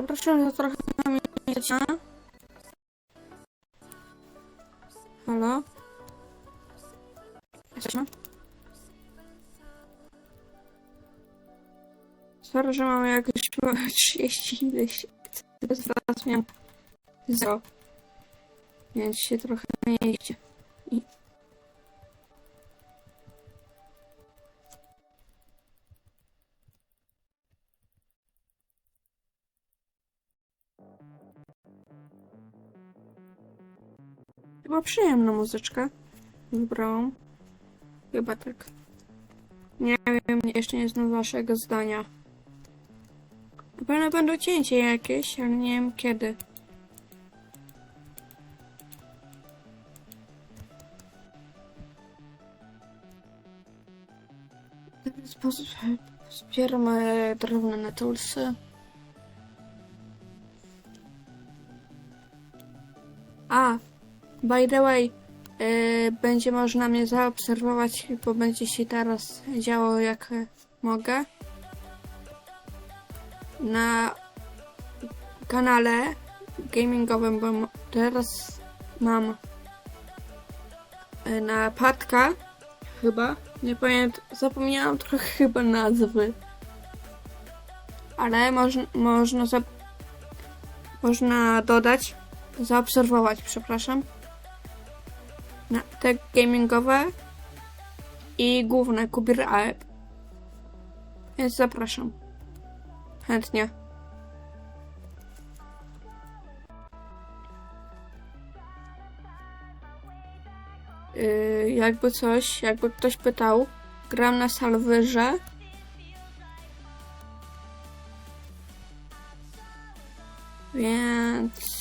Przepraszam za trochę miejsca. Halo? Jesteśmy? Sorry, że mamy jakieś 30 ileś. Teraz miałem 0. Więc się trochę nie Chyba przyjemna muzyczka. Wybrałam. Chyba tak. Nie wiem, jeszcze nie znam waszego zdania. Na pewno będą cięcie jakieś, ale nie wiem kiedy. W ten sposób drewno na tulsy. A, by the way, yy, będzie można mnie zaobserwować, bo będzie się teraz działo jak mogę. Na kanale gamingowym, bo teraz mam e, na Patka chyba, nie pamiętam, zapomniałam trochę chyba nazwy. Ale moż, można za, można dodać zaobserwować, przepraszam. Na te gamingowe i główne Kubir App. Więc zapraszam. Chętnie. Yy, jakby coś, jakby ktoś pytał, gram na salwyrze. Więc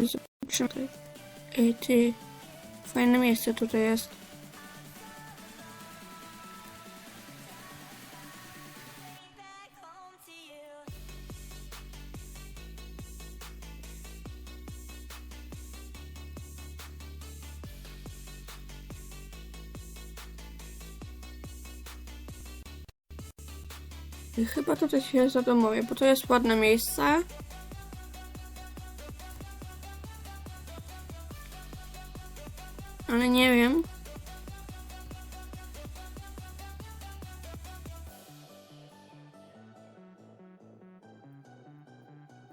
Zobaczymy tutaj. Ej, ty. Fajne miejsce tutaj jest. Chyba tutaj się zadomuję, bo to jest ładne miejsce. Ale nie wiem.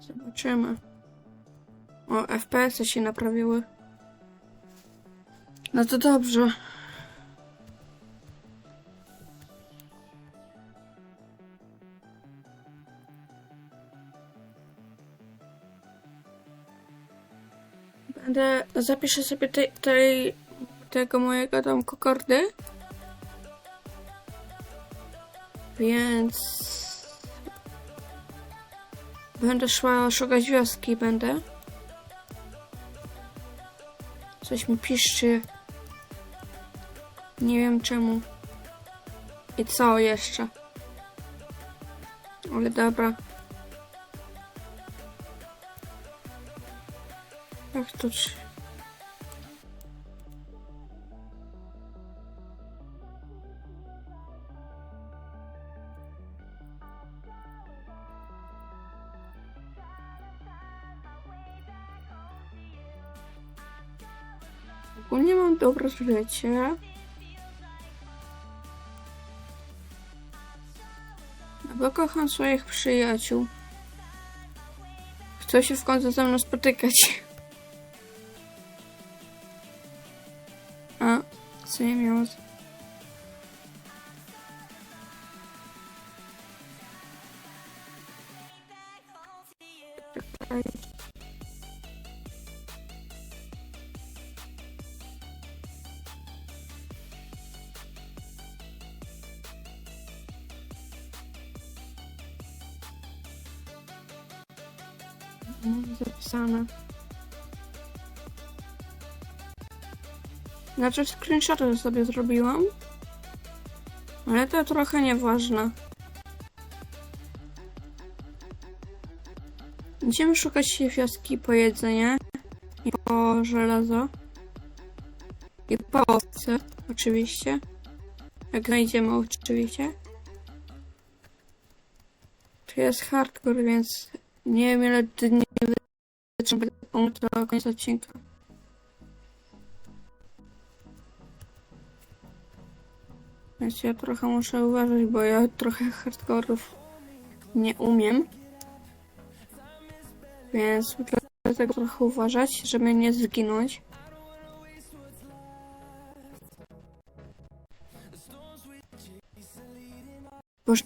Zobaczymy. O, FPS-y się naprawiły. No to dobrze. Będę, zapiszę sobie tej, tej, tego mojego domku kordy. Więc będę szła szukać wioski, będę. Coś mi piszczy. Nie wiem czemu. I co jeszcze? Ale dobra. Jak to czy... Ogólnie mam dobre życie. Bo kocham swoich przyjaciół. Chcą się w końcu ze mną spotykać. A, co nie miało... Zapisane. Znaczy screenshoty sobie zrobiłam. Ale to trochę nieważne. Będziemy szukać wioski po jedzenie i po żelazo. I po owce, oczywiście. Jak znajdziemy oczywiście. To jest hardcore, więc nie wiem ile dni wytrzymam do końca odcinka. Więc ja trochę muszę uważać, bo ja trochę hardkorów nie umiem. Więc dlatego trochę uważać, żeby nie zginąć. Boże.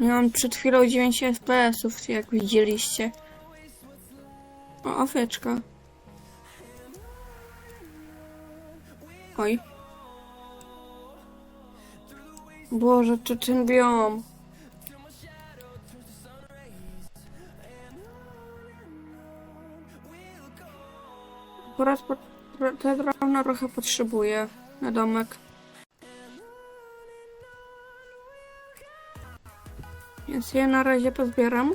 Miałam przed chwilą 9 FPS-ów, jak widzieliście. O, owieczka. Oj. Boże, czy ten biom. Akurat po, te drewno trochę potrzebuję na domek. Więc je na razie pozbieram.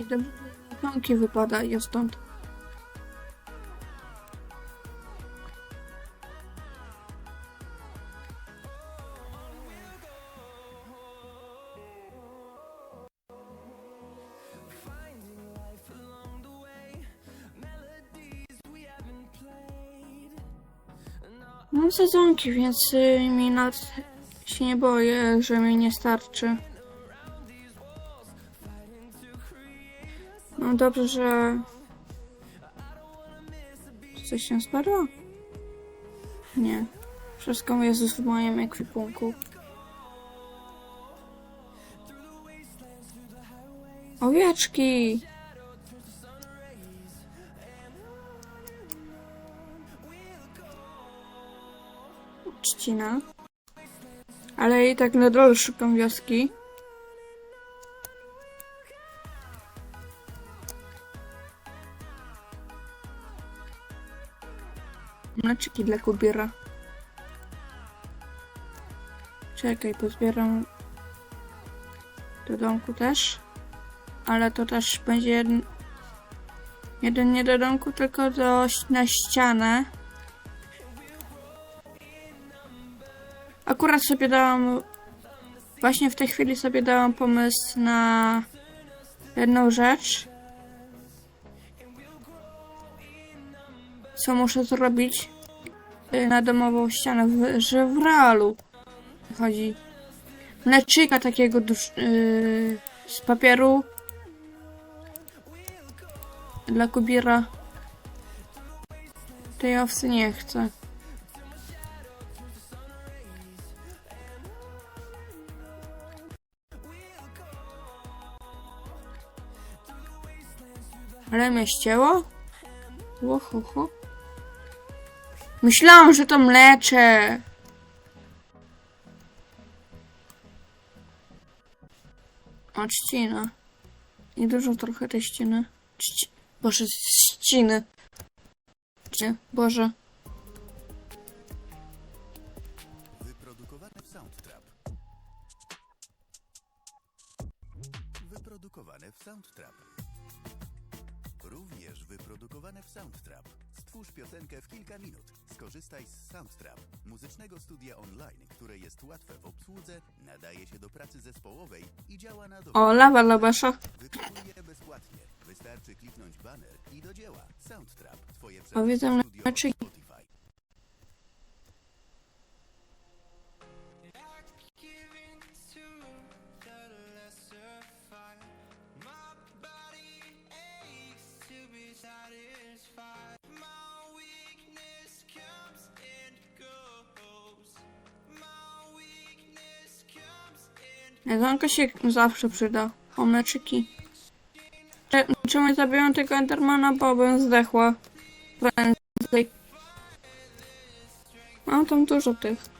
I do domki wypada i stąd. Mam sezonki, więc y, mi nawet się nie boję, że mi nie starczy. No dobrze, że... Coś się spadło? Nie. Wszystko jest w moim ekwipunku. Owieczki! Trzcina. Ale i tak na dole szukam wioski. Mleczyki dla kubiera. Czekaj, pozbieram do domku też. Ale to też będzie jeden, jeden nie do domku, tylko do, na ścianę. Akurat sobie dałam. Właśnie w tej chwili sobie dałam pomysł na jedną rzecz. Co muszę zrobić na domową ścianę, w, że w realu chodzi. Mleczyka takiego yy, z papieru dla kubiera. Tej owcy nie chcę. Ale mnie ścięło? Łohoho. Myślałam, że to mlecze. O, trzcina. I dużo trochę tej ściny. Czci... Boże, ściny. Cie, Boże. Wyprodukowane w Soundtrap. Wyprodukowane w Soundtrap. Również wyprodukowane w Soundtrap. Stwórz piosenkę w kilka minut. Skorzystaj z Soundtrap, muzycznego studia online, które jest łatwe w obsłudze, nadaje się do pracy zespołowej i działa na dowolny O, lawa labasza. Wykonuje bezpłatnie. Wystarczy kliknąć banner i do dzieła. Soundtrap. Twoje studio mleczyki. Spotify. Jedzonko się zawsze przyda. O. Cze- Czemu zabiłam tego Endermana? Bo bym zdechła. Prędzej. Mam tam dużo tych.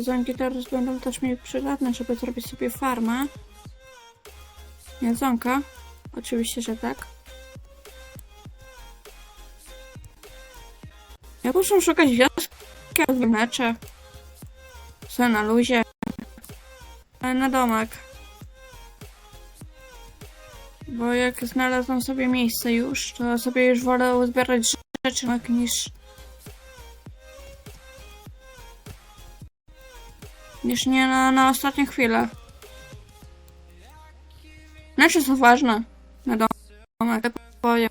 Sezonki teraz będą też mi przydatne, żeby zrobić sobie farmę. Jedzonka? Oczywiście, że tak. Ja muszę szukać wioski, albo mecze. Co na luzie. Ale na domek. Bo jak znalazłam sobie miejsce już, to sobie już wolę uzbierać rzeczy niż... Niż nie na, na ostatnią chwilę. Znaczy są ważne. Na domek, powiem.